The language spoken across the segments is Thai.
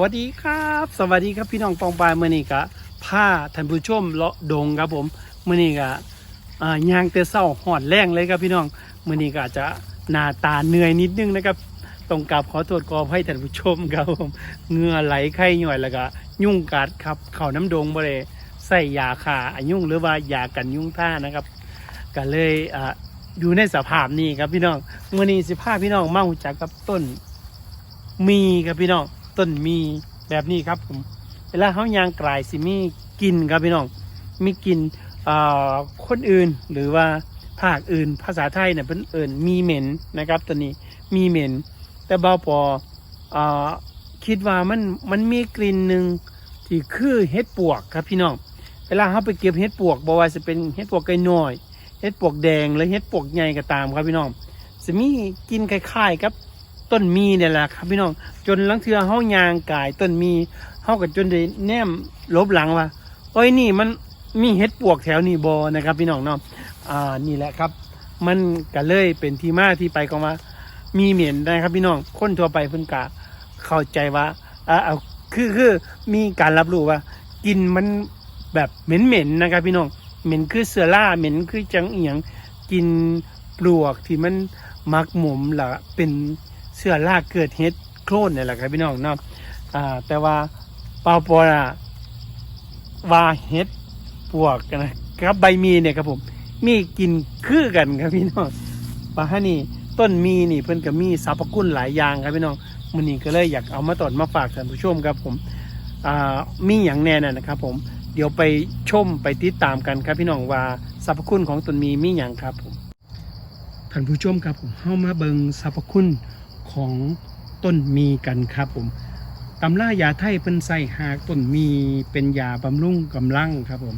วัสดีครับ สวัสดีครับพี่น้องปองปายเมื่อนี้กะผ้าท่านผู้ชมเลาะดงครับผมเมื่อนี้กะยางเตะเศร้าหอดแรงเลยครับพี่น้องเมื่อนี้กะจะหน้าตาเหนื่อยนิดนึงนะครับต้องกราบขอโทษกอให้ท่านผู้ชมครับผมเงื่อไหลไข้หน่อยแล้วก็ยุ่งกัดครับเข่าน้ำดงบ่ได้ใส่ยาขาอายุ่งหรือว่ายากันยุ่งท่านะครับ ก็เลยออยู่ในสภาพนี้ครับพี่น้องเมื่อนี้สิพาพี่น้องมาหูจักกับต้นมีครับพี่น้อง ต้นมีแบบนี้ครับผมเวลาเขายางกลายสิมีกลินครับพี่น้องมีกลินอ่าคนอื่นหรือว่าภาคอื่น ภาษาไทยเนี่ยเป็นเอิ่นมีเหม็นนะครับตัวนี้มีเหม็น แต่บาปออ่าคิดว่ามันมันมีกลิ่นหนึ่งที่คือเห็ดปวกครับพี่น้องเวลาเขาไปเก็บเห็ดปวกบอกว่าจะเป็นเห็ดปวกไก่น้อยเห็ดปวกแดงหรือเห็ดปวกใหญ่ก็ตามครับพี่น้องจะมีกลินคล้ายๆครับ ต้นมีเนี่ยแหละครับพี่น้องจนลังเทือเฮายางกายต้นมีเฮากับจนได้แนมลบหลังว่าโอ้ยนี่มันมีเห็ดปวกแถวนี้บอนะครับ พี่น้องเนาะอ่านี่แหละครับ มันก็เลยเป็นที่มาที่ไปของว่า มีเหม็นนะครับ พี่น้องคนทั่วไปเพิ่นกะเข้าใจว่าอ่าเอาคือคือมีการรับรู้ว่ากินมันแบบเหม็นๆนนะครับ พี่น้องเหม็นคือเสือล่าเหม็นคือจังเอียงกินปลวกที่มันมักหมมหละเป็น เสื้อลากเกิดเฮ็ดโคลนนี่แหละครับพี่น้องเนาะอ่า แต่ว่าเปาปอนะว่าเฮ็ดปวกนะครับใบมีเนี่ยครับผม มีกินคือกันครับพี่น้องปาฮะนี่ต้นมีนี่เพิ่นก็มีสรรพคุณหลายอย่างครับพี่น้องมื้อนี้ก็เลยอยากเอามาตอนมาฝากท่านผู้ชมครับผมอ่ามีอย่างแน่น่ะนะครับผมเดี๋ยวไปชมไปติดตามกันครับพี่น้องว่าสรรพคุณของต้นมีมีอย่างครับผมท่านผู้ชมครับผมเฮามาเบิงสรรพคุณ ของต้นมีกันครับผมตำรายาไทยเป็นใส่หากต้นมีเป็นยาบำรุงกำลังครับผม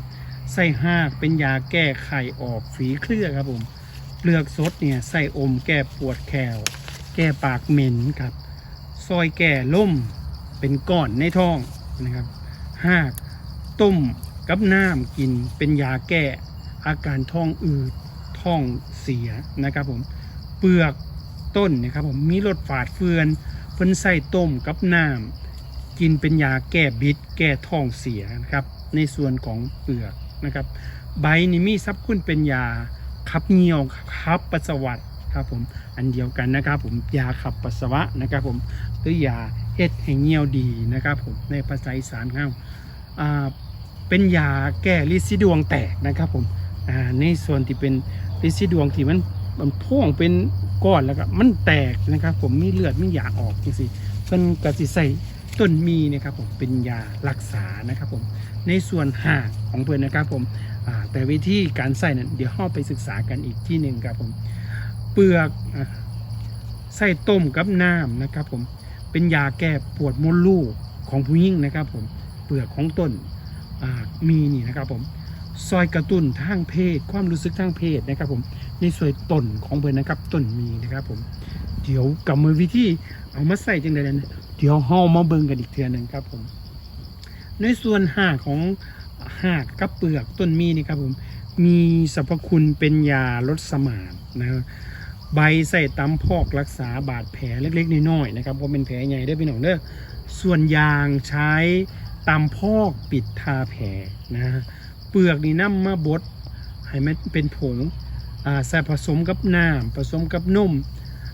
ใส่หากเป็นยาแก้ไขออกฝีเครือครับผมเปลือกสดเนี่ยใส่อมแก้ปวดแขวแก้ปากเหม็นครับ ซอยแก้ล่มเป็นก้อนในท้องนะครับหากต้มกับน้ำกินเป็นยาแก้อาการท้องอืดท้องเสียนะครับผมเปลือก ต้นนะครับผมมีรสฝาดเฟือนเพิ่นใส่ต้มกับน้ำกินเป็นยาแก้บิด แก้ท้องเสียนะครับ ในส่วนของเปลือกนะครับ ใบนี่มีซับคุณเป็นยาขับเหี่ยวขับปัสสาวะครับผมอันเดียวกันนะครับ ผมยาขับปัสสาวะนะครับ ผมหรือยาเฮ็ดให้เหี่ยวดีนะครับ ผมในภาษาอีสานเฮาอ่าเป็นยาแก้ลิซิดวงแตกนะครับผมในส่วนที่เป็นลิซิดวงที่มันมันพ่วงเป็น ก้อนแล้วก็มันแตกนะครับ ผมมีเลือดมีอยาออกจริงๆเพิ่นก็สิใส่ต้นมีนะครับผมเป็นยารักษานะครับผมในส่วนหากของเพิ่นนะครับผมแต่วิธีการใส่นั้นเดี๋ยวเราไปศึกษากันอีกที่หนึ่งครับผมเปลือกใส่ต้มกับน้ำนะครับผมเป็นยาแก้ปวดมดลูกของผู้หญิงนะครับผมเปลือกของต้นมีนี่นะครับผม ซอยกระตุ้นทางเพศ ความรู้สึกทางเพศนะครับผมในส่วนต้นของเพิ่นนะครับต้นมีนะครับผมเดี๋ยวกับมือวิธีเอามาใส่จังไดนั้นเดี๋ยวเฮามาเบิ่งกันอีกเทื่อหนึงครับผม ในส่วนหากของหากกับเปลือกต้นมีนี่ครับผมมีสรรพคุณเป็นยาลดสมานนะครับใบใส่ตำพอกรักษาบาดแผลเล็กๆน้อยๆนะครับเพราะเป็นแผลใหญ่ได้อพี่น้องเด้อส่วนยางใช้ตำพอกปิดทาแผลนะฮะ เปลือกนี่นำมาบดให้มันเป็นผงอ่าใส่ผสมกับน้ำผสมกับนม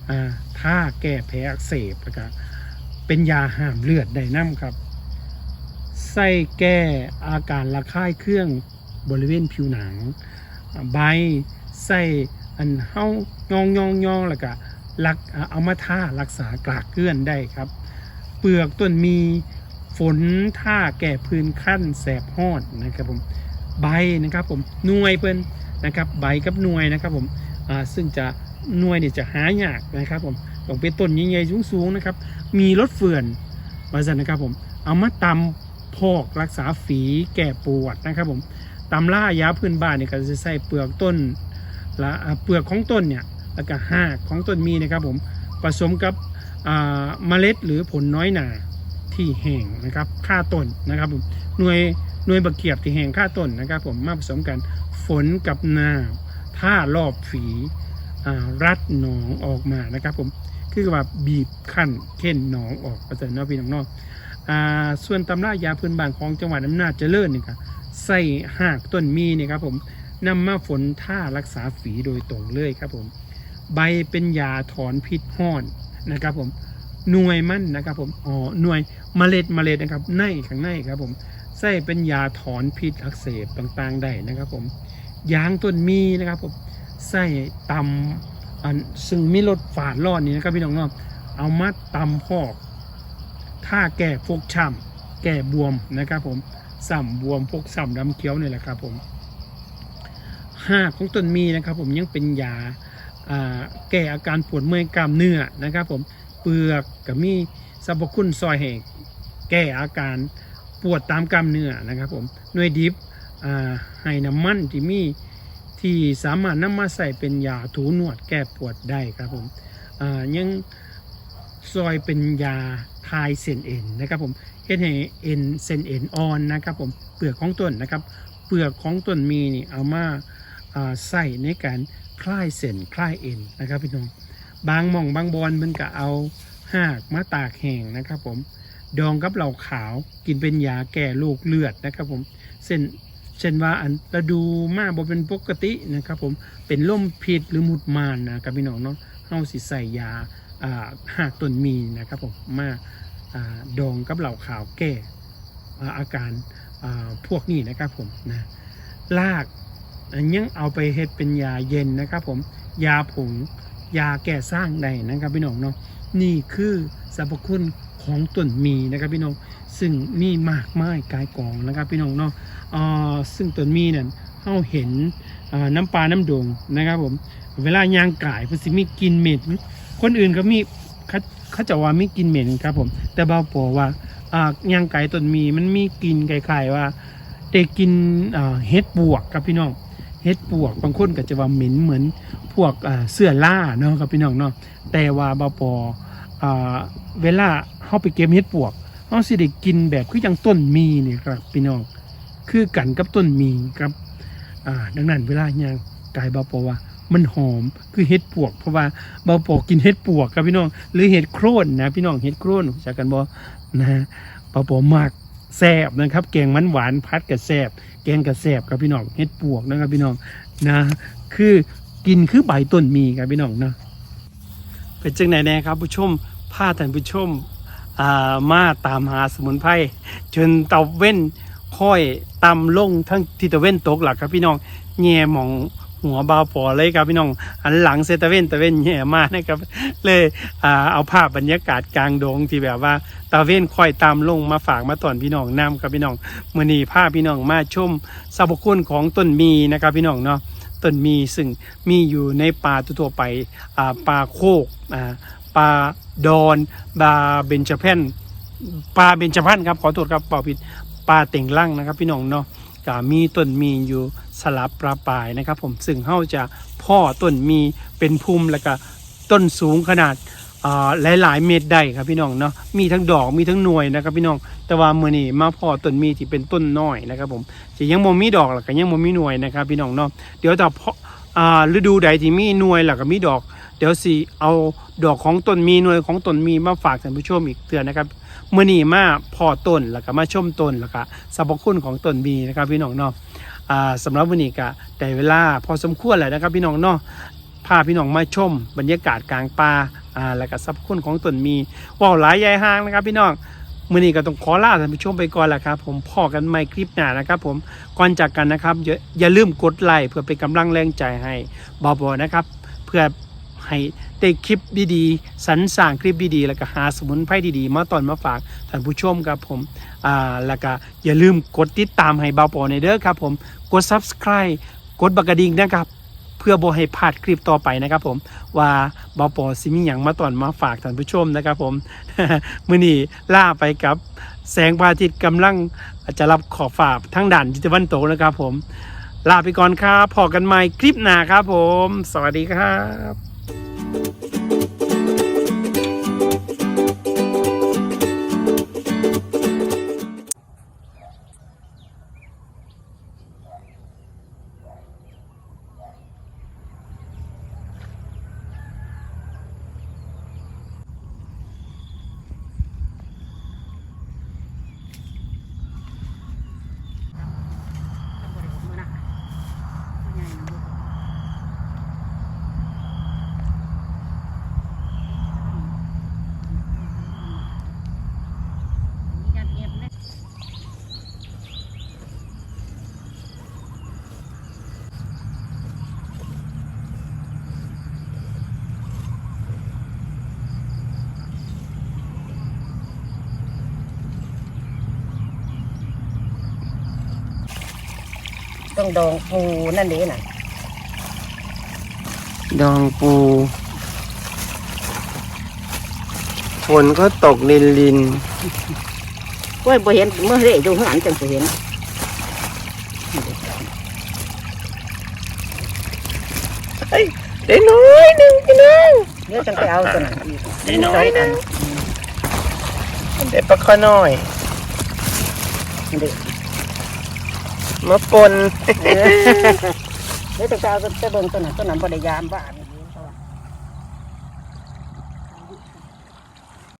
อ่าท่าแก้แผลอักเสบแล้วก็เป็นยาห้ามเลือดได้น้ำครับใส่แก้อาการระคายเครื่องบริเวณผิวหนัง ใบใส่อันเฮายองยองยองแล้วก็รักเอามาท่ารักษากลากเกลื่อนได้ครับ เปลือกต้นมีฝนท่าแก้พื้นขั้นแสบหอนนะครับผม ใบนะครับผมหน่วยเพิ่นนะครับใบกับหน่วยนะครับผมซึ่งจะหน่วยเนี่ยจะหายากนะครับผมต้องเป็นต้นใหญ่ๆสูงๆนะครับ มีรถเฟื่อนมาสันนะครับผมเอามาตำพอกรักษาฝีแก้ปวดนะครับผมตำล่ายาพื้นบ้านเนี่ยก็จะใส่เปลือกต้นละเปลือกของต้นเนี่ยแล้วก็หากของต้นมีนะครับผมผสมกับเมล็ดหรือผลน้อยหนาที่แห้งนะครับค่าต้นนะครับผมหน่วย หน่วยบะเกียบที่แห้งค่าต้นนะครับผมมาผสมกันฝนกับน้ำถ้ารอบฝีรัดหนองออกมานะครับผมคือว่าบีบขั้นเค้นหนองออกก็จะเนาะพี่น้องนอ่าส่วนตำรายาพื้นบ้านของจังหวัดอำนาจเจริญนี่ครับใส่หากต้นมีนี่ครับผมนำมาฝนท่ารักษาฝีโดยตรงเลยครับผมใบเป็นยาถอนพิษห้อนนะครับผมหน่วยมันนะครับผมอ๋อหน่วยเมล็ดเมล็ดนะครับในข้างในครับผม ใส่เป็นยาถอนพิษอักเสบต่างๆได้นะครับผมยางต้นมีนะครับผมใส่ตำอันซึ่งมีรสฝาดร้อนนี่นะครับพี่น้องเนาะเอามาตำพอกถ้าแก่ฟกช้ำแก่บวมนะครับผมสัมบวมพกสัมดำเขียวนี่แหละครับผมห้าของต้นมีนะครับผมยังเป็นยาแก้อาการปวดเมื่อยกล้ามเนื้อนะครับผมเปลือกกับมีสรรพคุณซอยแห่งแก้อาการ ปวดตามกล้ามเนื้อนะครับผมหน่วยดิบให้น้ำมันที่มีที่สามารถนำมาใส่เป็นยาถูหนวดแก้ปวดได้ครับผมยังซอยเป็นยาทายเส้นเอ็นนะครับผมเฮ็ดให้เอ็นเส้นเอ็นอ่อนนะครับผมเปลือกของต้นนะครับ เปลือกของต้นมีนี่เอามาาใส่ในการคลายเส้นคลายเอ็นนะครับพี่น้องบางหม่องบางบอลมันก็เอาหากมาตากแห้งนะครับผม ดองกับเหล้าขาว กินเป็นยาแก้โรคเลือดนะครับผมเส้นเช่นว่าอันระดูมาบ่เป็นปกตินะครับผมเป็นล่มพิษหรือหมุดมานนะครับพี่น้องเนาะเฮาสิใส่ยาอ่าหากต้นมีนะครับผมมาอ่าดองกับเหล่าขาวแก้อ่าอาการอ่าพวกนี้นะครับผมนะลากยังเอาไปเฮ็ดเป็นยาเย็นนะครับผมยาผงยาแก้สร้างได้นะครับพี่น้องเนาะนี่คือสรรพคุณ ของต้นมีนะครับพี่น้องซึ่งมีมากมายกายกองนะครับพี่น้องเนาะอ่าซึ่งต้นมีเนั่นเฮาเห็นอ่าน้ำปลาน้ำดงนะครับผมเวลายางกายเพิ่นสิมีกินเหม็นคนอื่นก็มีเขาเขาจะว่ามีกินเหม็นครับผมแต่บาปอว่าอ่ายางไก่ต้นมีมันมีกินคล้ายๆว่าได้กินเฮ็ดปวกครับพี่น้องเฮ็ดปวกบางคนก็จะว่าเหม็นเหมือนพวกเสื้อล่าเนาะครับพี่น้องเนาะแต่ว่าบาปอเวลา เฮาไปเก็บเฮ็ดปวกเฮาสิได้กินแบบคือจังต้นมีนี่ครับพี่น้องคือกันกับต้นมีครับอ่าดังนั้นเวลาย่างกายบาวปอว่ามันหอมคือเฮ็ดปวก เพราะว่าเบาปอกินเห็ดปวกครับพี่น้อง หรือเห็ดโครนนะพี่น้องเห็ดโครนจากกันบอนะเบาปอมากแซบนะครับแกงมันหวานพัดกับแซบแกงกับแซบครับพี่น้องเห็ดปวกนะครับพี่น้องนะคือกินคือใบต้นมีครับพี่น้องนะเป็นจังไหนแน่ครับผู้ชมพาท่านผู้ชม มาตามหาสมุนไพรจนเตาเว้นค่อยตำลงทั้งที่ตะเว้นตกหลักครับพี่น้องแง่มองหัวบาปอเลยครับพี่น้องอันหลังเซตะเว่นตะเว่นแย่มากนะครับ เลยเอาภาพบรรยากาศกลางดงที่แบบว่าตะเว่นค่อยตามลงมาฝากมาตอนพี่น้องนํครับพี่น้องมื่อนี้พาพพี่น้องมาชมสรรพคุณของต้นมีนะครับพี่น้องเนาะต้นมีซึ่งมีอยู่ในป่าทั่วไปป่าโคก ป่าดอนปลาเบญจพรรณปลาเบญจพรรณครับขอโทษครับเป่าผิดปลาเต่งล่างนะครับ พี่น้องเนาะก็มีต้นมีอยู่สลับประปรายนะครับ ผมซึ่งเฮาจะพ่อต้นมีเป็นภูมิแล้วก็ต้นสูงขนาดอ่าหลายๆเมตรได้ครับพี่น้องเนาะมีทั้งดอกมีทั้งหน่วยนะครับ พี่น้องแต่ว่ามื้อนี้มาพ่อต้นมีที่เป็นต้นน้อยนะครับ ผมจะยังบ่มีดอกแล้วก็ยังบ่มีหน่วยนะครับ พี่น้องเนาะเดี๋ยวถ้าเพาะอ่ฤดูใดที่มีหน่วยแล้วก็มีดอก เดี๋ยวสิเอา ดอกของต้นมีหน่วยของต้นมีมาฝากท่านผู้ชมอีกเตือนนะครับเมื่อนี้มาพอต้นแล้วก็มาชมต้นแล้วก็สรรพคุณของต้นมีนะครับพี่น้องเนาะสำหรับวันนี้ก็ได้เวลาพอสมควรแล้วนะครับพี่น้องเนาะพาพี่น้องมาชม บรรยากาศกลางป่าอ่าแล้วก็สรรพคุณของต้นมีว่าวหลายใหญ่ห้างนะครับ พี่น้องมื่อนี้ก็ต้องขอลาท่านผู้ชมไปก่อนหละครับ ผมพอกันใหม่คลิปหน้านะครับ ผมก่อนจากกันนะครับอย่าอย่าลืมกดไลค์เพื่อเป็นกำลังแรงใจให้บอบอนะครับ เพื่อ ให้ได้คลิปดีๆสรรสร้างคลิปดีๆ แล้วก็หาสมุนไพรดีๆ มาตอนมาฝากท่านผู้ชมครับผมอ่าแล้วก็อย่าลืมกดติดตามให้เบาปอในเด้อครับผมกด subscribe กดบักกระดิ่งนะครับเพื่อบ่ให้พลาดคลิปต่อไปนะครับผมว่าเบาปอสิมีหยังมาตอนมาฝากท่านผู้ชมนะครับผมมื้อนี้ล่าไปกับ แสงพระอาทิตย์กำลังจะรับขอบฝาทั้งด่านทิศตะวันตกนะครับผมลาไปก่อนครับพอกันใหม่คลิปหน้าครับผม สวัสดีครับ ต้องดองปูนั่นเด้น่ะ ดองปูฝนก็ตกลินลินกล้วยบ่เห็นเมื่อเร่อยู่ข้างหลังจังสิเห็นเฮ้ยได้น้อยหนึ่งพี่น้องเดี๋ยวจังไปเอาตัวนั้นอีกได้น้อยหนึ่งได้ปลาข้อน้อยนี่เด้ มาปนเออเดี๋ยวจังไปเอาตัวเบิ่งตัวนั้นตัวนั้นบ่ได้ยามบ้าน